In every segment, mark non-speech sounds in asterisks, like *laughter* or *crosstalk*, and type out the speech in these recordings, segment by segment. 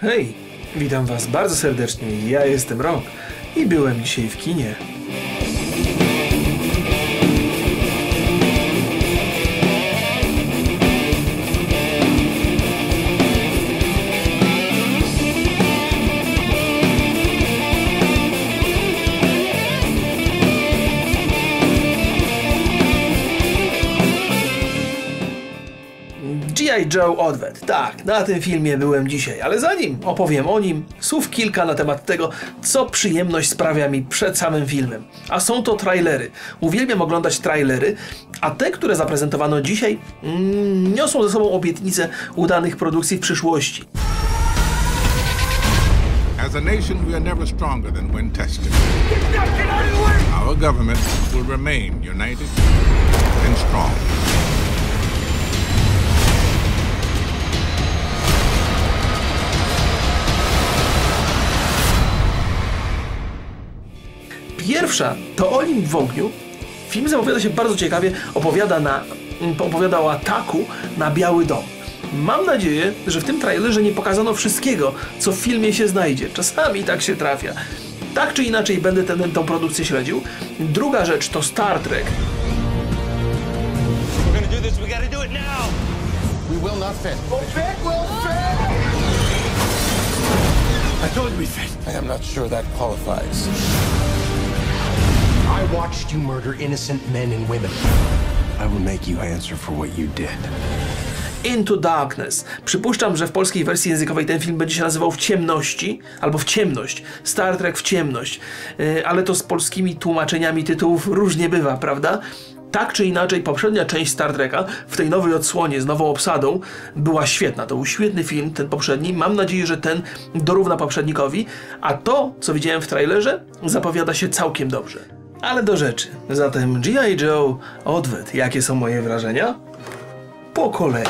Hej, witam Was bardzo serdecznie. Ja jestem Rok i byłem dzisiaj w kinie. G.I. Joe Odwet. Tak, na tym filmie byłem dzisiaj, ale zanim opowiem o nim, słów kilka na temat tego, co przyjemność sprawia mi przed samym filmem. A są to trailery. Uwielbiam oglądać trailery, a te, które zaprezentowano dzisiaj, mm, niosą ze sobą obietnice udanych produkcji w przyszłości. As a nation, we are never stronger than when tested. Our government will remain united and strong. Pierwsza to Olim w ogniu. Film zapowiada się bardzo ciekawie, opowiada, na, opowiada o ataku na Biały Dom. Mam nadzieję, że w tym trailerze nie pokazano wszystkiego, co w filmie się znajdzie. Czasami tak się trafia. Tak czy inaczej będę tę tą produkcję śledził. Druga rzecz to Star Trek. Told you we fit. I am not sure that qualifies. I watched you murder innocent men and women. I will make you answer for what you did. Into Darkness. Przypuszczam, że w polskiej wersji językowej ten film będzie się nazywał W ciemności albo W ciemność. Star Trek w ciemność. Yy, ale to z polskimi tłumaczeniami tytułów różnie bywa, prawda? Tak czy inaczej, poprzednia część Star Treka w tej nowej odsłonie z nową obsadą była świetna. To był świetny film, ten poprzedni. Mam nadzieję, że ten dorówna poprzednikowi, a to, co widziałem w trailerze, zapowiada się całkiem dobrze. Ale do rzeczy. Zatem G.I. Joe, odwet. Jakie są moje wrażenia? Po kolei.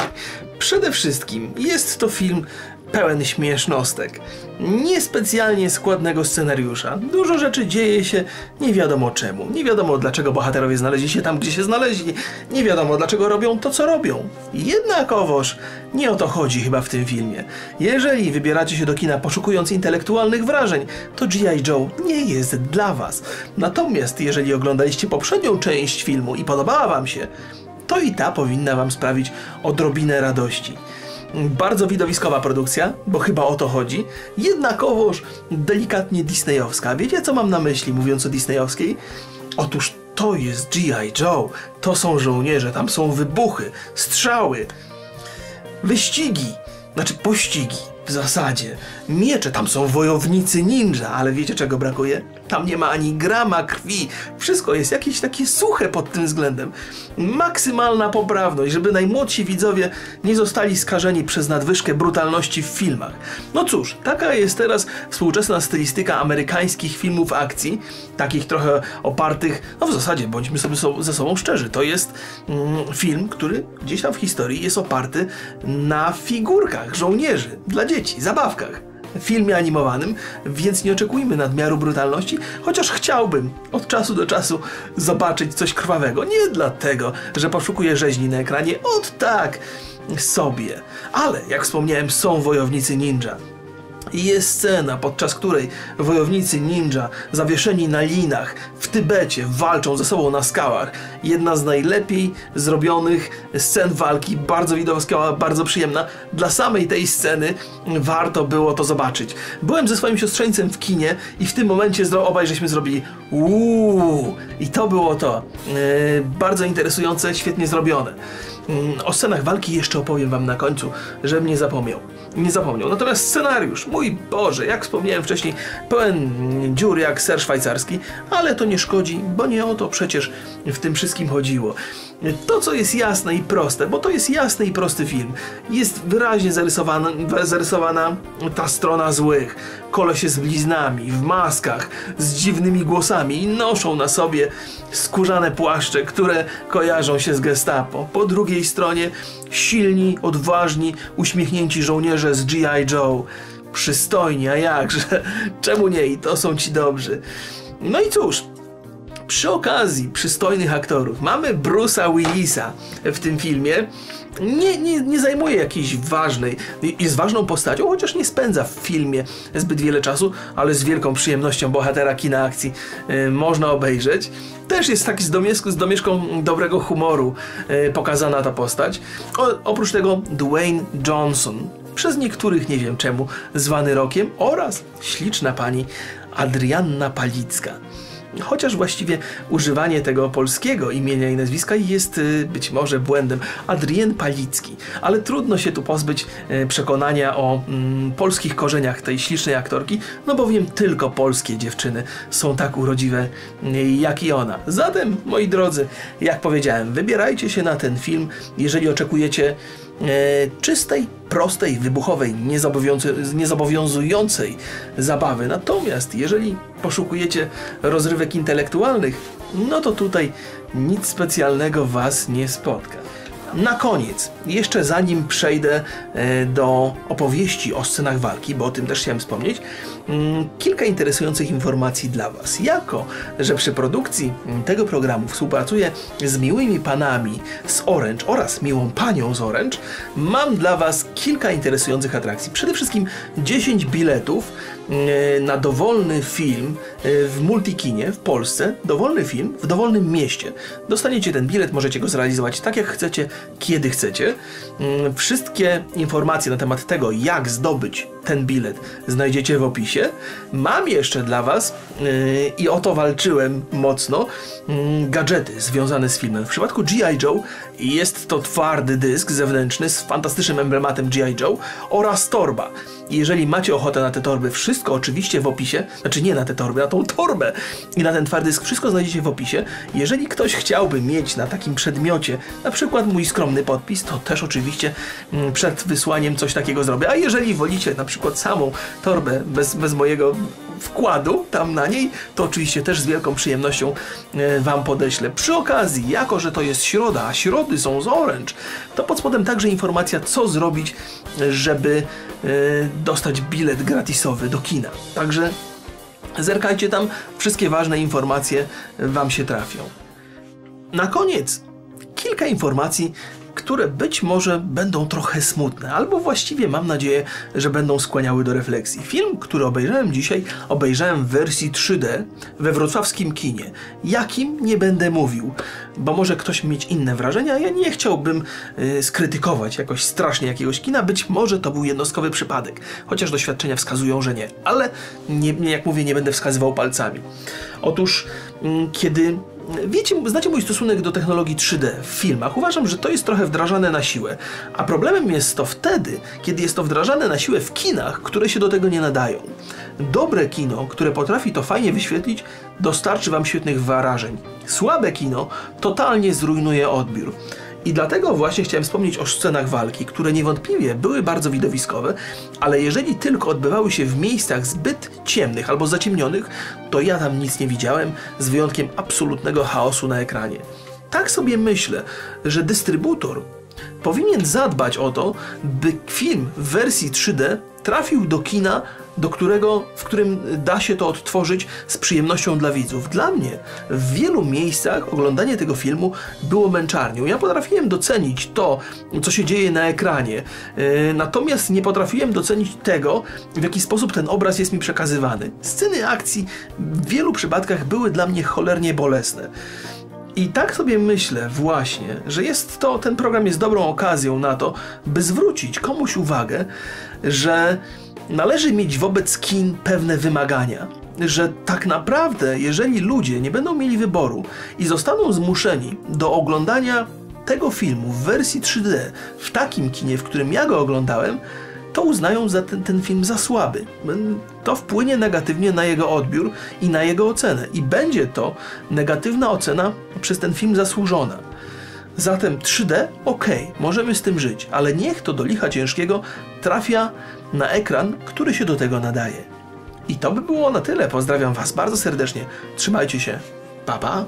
Przede wszystkim jest to film pełen śmiesznostek. Niespecjalnie składnego scenariusza. Dużo rzeczy dzieje się nie wiadomo czemu. Nie wiadomo dlaczego bohaterowie znaleźli się tam, gdzie się znaleźli. Nie wiadomo dlaczego robią to, co robią. Jednakowoż nie o to chodzi chyba w tym filmie. Jeżeli wybieracie się do kina poszukując intelektualnych wrażeń, to G.I. Joe nie jest dla was. Natomiast jeżeli oglądaliście poprzednią część filmu i podobała wam się, to i ta powinna Wam sprawić odrobinę radości. Bardzo widowiskowa produkcja, bo chyba o to chodzi, jednakowoż delikatnie disneyowska. Wiecie co mam na myśli mówiąc o disneyowskiej? Otóż to jest G.I. Joe, to są żołnierze, tam są wybuchy, strzały, wyścigi, znaczy pościgi w zasadzie. Miecze, tam są wojownicy ninja, ale wiecie czego brakuje? Tam nie ma ani grama krwi. Wszystko jest jakieś takie suche pod tym względem. Maksymalna poprawność, żeby najmłodsi widzowie nie zostali skażeni przez nadwyżkę brutalności w filmach. No cóż, taka jest teraz współczesna stylistyka amerykańskich filmów akcji, takich trochę opartych, no w zasadzie bądźmy sobie so, ze sobą szczerzy, to jest mm, film, który gdzieś tam w historii jest oparty na figurkach żołnierzy dla dzieci, zabawkach filmie animowanym, więc nie oczekujmy nadmiaru brutalności, chociaż chciałbym od czasu do czasu zobaczyć coś krwawego. Nie dlatego, że poszukuję rzeźni na ekranie, od tak sobie. Ale, jak wspomniałem, są wojownicy ninja. Jest scena, podczas której wojownicy ninja zawieszeni na linach w Tybecie walczą ze sobą na skałach. Jedna z najlepiej zrobionych scen walki, bardzo widowiskowa, bardzo przyjemna. Dla samej tej sceny warto było to zobaczyć. Byłem ze swoim siostrzeńcem w kinie i w tym momencie obaj żeśmy zrobili uuu i to było to. Yy, bardzo interesujące, świetnie zrobione. Mm, O scenach walki jeszcze opowiem wam na końcu, żebym nie zapomniał. Nie zapomniał. Natomiast scenariusz, mój Boże, jak wspomniałem wcześniej, pełen dziur jak ser szwajcarski, ale to nie szkodzi, bo nie o to przecież w tym wszystkim chodziło. To, co jest jasne i proste, bo to jest jasny i prosty film, jest wyraźnie zarysowana, zarysowana ta strona złych. Kolesie z bliznami, w maskach, z dziwnymi głosami i noszą na sobie skórzane płaszcze, które kojarzą się z gestapo. Po drugiej stronie silni, odważni, uśmiechnięci żołnierze z G.I. Joe. Przystojni, a jakże? *laughs* Czemu nie? I to są ci dobrzy. No i cóż, Przy okazji przystojnych aktorów mamy Bruce'a Willisa w tym filmie. Nie, nie, nie zajmuje jakiejś ważnej, jest ważną postacią, chociaż nie spędza w filmie zbyt wiele czasu, ale z wielką przyjemnością bohatera kina akcji y, można obejrzeć. Też jest taki z, domieszku, z domieszką dobrego humoru y, pokazana ta postać. O, oprócz tego Dwayne Johnson, przez niektórych nie wiem czemu zwany rokiem oraz śliczna pani Adrianna Palicka. Chociaż właściwie używanie tego polskiego imienia i nazwiska jest y, być może błędem. Adrien Palicki, ale trudno się tu pozbyć y, przekonania o mm, polskich korzeniach tej ślicznej aktorki, no bowiem tylko polskie dziewczyny są tak urodziwe y, jak i ona. Zatem, moi drodzy, jak powiedziałem, wybierajcie się na ten film, jeżeli oczekujecie czystej, prostej, wybuchowej, niezobowiązu- niezobowiązującej zabawy. Natomiast jeżeli poszukujecie rozrywek intelektualnych, no to tutaj nic specjalnego Was nie spotka. Na koniec, jeszcze zanim przejdę e, do opowieści o scenach walki, bo o tym też chciałem wspomnieć, mm, kilka interesujących informacji dla Was. Jako, że przy produkcji mm, tego programu współpracuję z miłymi panami z Orange oraz miłą panią z Orange, mam dla Was kilka interesujących atrakcji. Przede wszystkim 10 biletów e, na dowolny film w Multikinie w Polsce, dowolny film w dowolnym mieście. Dostaniecie ten bilet, możecie go zrealizować tak jak chcecie, kiedy chcecie. Mm, Wszystkie informacje na temat tego, jak zdobyć ten bilet, znajdziecie w opisie. Mam jeszcze dla Was yy, i o to walczyłem mocno yy, gadżety związane z filmem. W przypadku G.I. Joe jest to twardy dysk zewnętrzny z fantastycznym emblematem G.I. Joe oraz torba. Jeżeli macie ochotę na te torby, wszystko oczywiście w opisie, znaczy nie na te torby, tą torbę i na ten twardy dysk, wszystko znajdziecie w opisie. Jeżeli ktoś chciałby mieć na takim przedmiocie, na przykład mój skromny podpis, to też oczywiście mm, przed wysłaniem coś takiego zrobię. A jeżeli wolicie na przykład samą torbę bez, bez mojego wkładu tam na niej, to oczywiście też z wielką przyjemnością e, Wam podeślę. Przy okazji, jako że to jest środa, a środy są z Orange, to pod spodem także informacja, co zrobić, żeby e, dostać bilet gratisowy do kina. Także zerkajcie tam, wszystkie ważne informacje Wam się trafią. Na koniec kilka informacji, które być może będą trochę smutne, albo właściwie mam nadzieję, że będą skłaniały do refleksji. Film, który obejrzałem dzisiaj, obejrzałem w wersji 3D we wrocławskim kinie. Jakim nie będę mówił, bo może ktoś mieć inne wrażenia. Ja nie chciałbym y, skrytykować jakoś strasznie jakiegoś kina. Być może to był jednostkowy przypadek, chociaż doświadczenia wskazują, że nie. Ale nie, jak mówię, nie będę wskazywał palcami. Otóż, mm, kiedy Wiecie, znacie mój stosunek do technologii 3D w filmach. Uważam, że to jest trochę wdrażane na siłę. A problemem jest to wtedy, kiedy jest to wdrażane na siłę w kinach, które się do tego nie nadają. Dobre kino, które potrafi to fajnie wyświetlić, dostarczy Wam świetnych wrażeń. Słabe kino totalnie zrujnuje odbiór. I dlatego właśnie chciałem wspomnieć o scenach walki, które niewątpliwie były bardzo widowiskowe, ale jeżeli tylko odbywały się w miejscach zbyt ciemnych albo zaciemnionych, to ja tam nic nie widziałem, z wyjątkiem absolutnego chaosu na ekranie. Tak sobie myślę, że dystrybutor powinien zadbać o to, by film w wersji 3D trafił do kina, do którego, w którym da się to odtworzyć z przyjemnością dla widzów. Dla mnie w wielu miejscach oglądanie tego filmu było męczarnią. Ja potrafiłem docenić to, co się dzieje na ekranie, yy, natomiast nie potrafiłem docenić tego, w jaki sposób ten obraz jest mi przekazywany. Sceny akcji w wielu przypadkach były dla mnie cholernie bolesne. I tak sobie myślę właśnie, że jest to, ten program jest dobrą okazją na to, by zwrócić komuś uwagę, że należy mieć wobec kin pewne wymagania. Że tak naprawdę, jeżeli ludzie nie będą mieli wyboru i zostaną zmuszeni do oglądania tego filmu w wersji 3D w takim kinie, w którym ja go oglądałem, to uznają za ten, ten film za słaby. To wpłynie negatywnie na jego odbiór i na jego ocenę. I będzie to negatywna ocena przez ten film zasłużona. Zatem 3D, ok, możemy z tym żyć, ale niech to do licha ciężkiego trafia na ekran, który się do tego nadaje. I to by było na tyle. Pozdrawiam Was bardzo serdecznie. Trzymajcie się. Pa, pa.